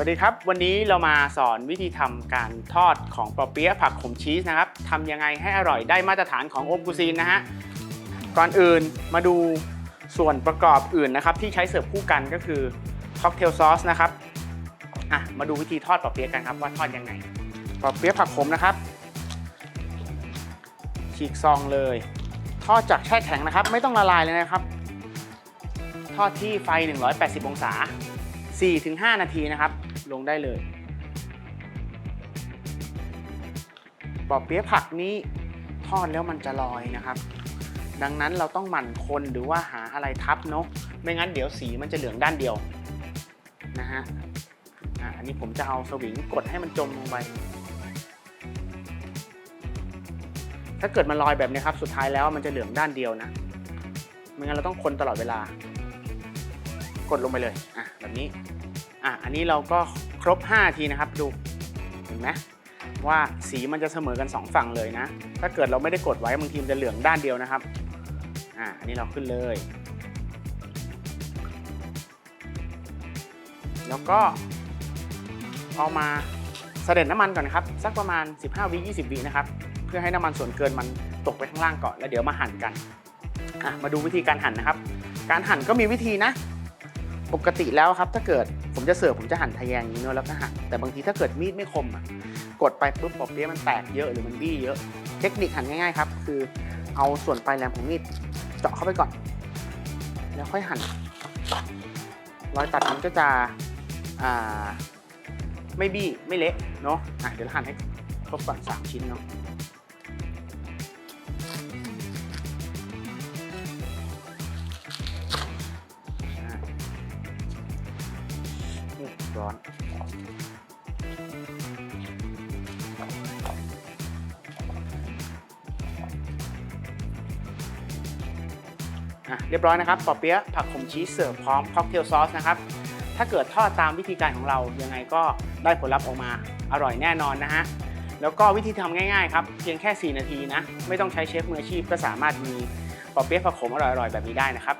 วัสดีครับ วันนี้เรามาสอนวิธีทำการทอดของปอเปี๊ยะผักขมชีสนะครับทำยังไงให้อร่อยได้มาตรฐานของโอมกุซีนนะฮะ ก่อนอื่นมาดูส่วนประกอบอื่นนะครับ ที่ใช้เสิร์ฟคู่กันก็คือค็อกเทลซอสนะครับอะมาดูวิธีทอดปอเปี๊ยะกันครับว่าทอดยังไงปอเปี๊ยะผักขมนะครับฉีกซองเลย ทอดจากแช่แข็งนะครับ ไม่ต้องละลายเลยนะครับ ทอดที่ไฟ 180 องศา 4-5 นาทีนะครับ ลงได้เลยปอเปี๊ยะผักนี้ทอดแล้วมันจะลอยนะครับ ดังนั้นเราต้องหมั่นคนหรือว่าหาอะไรทับเนาะไม่งั้นเดี๋ยวสีมันจะเหลืองด้านเดียวนะฮะอะอันนี้ผมจะเอาสวิงกดให้มันจมลงไป ถ้าเกิดมันลอยแบบนี้ครับ สุดท้ายแล้วมันจะเหลืองด้านเดียวนะ ไม่งั้นเราต้องคนตลอดเวลา กดลงไปเลยอะแบบนี้อะอันนี้เราก็ครบ 5 ทีนะครับดูเห็นไหมว่าสีมันจะเสมอกัน 2 ฝั่งเลยนะ ถ้าเกิดเราไม่ได้กดไว้บางทีมันจะเหลืองด้านเดียวนะครับอะอันนี้เราขึ้นเลย แล้วก็เอามาเสด็จน้ำมันก่อนนะครับ สักประมาณ 15วิ20วินะครับ เพื่อให้น้ำมันส่วนเกินมันตกไปข้างล่างก่อนแล้วเดี๋ยวมาหั่นกันอะมาดูวิธีการหั่นนะครับ การหั่นก็มีวิธีนะ ปกติแล้วครับถ้าเกิดผมจะเสิร์ฟผมจะหั่นทะแยงอย่างนี้เนอะแล้วก็หั่นแต่บางทีถ้าเกิดมีดไม่คมอะกดไปปุ๊บปอบเปี๊ยะมันแตกเยอะหรือมันบี้เยอะ เทคนิคหั่นง่ายๆครับคือเอาส่วนปลายแหลมของมีดเจาะเข้าไปก่อน แล้วค่อยหั่นรอยตัดมันก็จะไม่บี้ไม่เละเนาะะเดี๋ยวเราหั่นให้ครบก่อนสามชิ้นเนาะ ร้อนเรียบร้อยนะครับปอเปี๊ยะผักขมชีสเสิร์ฟพร้อมค็อกเทลซอสนะครับ ถ้าเกิดทอดตามวิธีการของเรายังไงก็ได้ผลลัพธ์ออกมาอร่อยแน่นอนนะฮะ แล้วก็วิธีทำง่ายๆครับ เพียงแค่ 4 นาทีนะ ไม่ต้องใช้เชฟมืออาชีพก็สามารถมีปอเปี๊ยะผักขมอร่อยๆ แบบนี้ได้นะครับ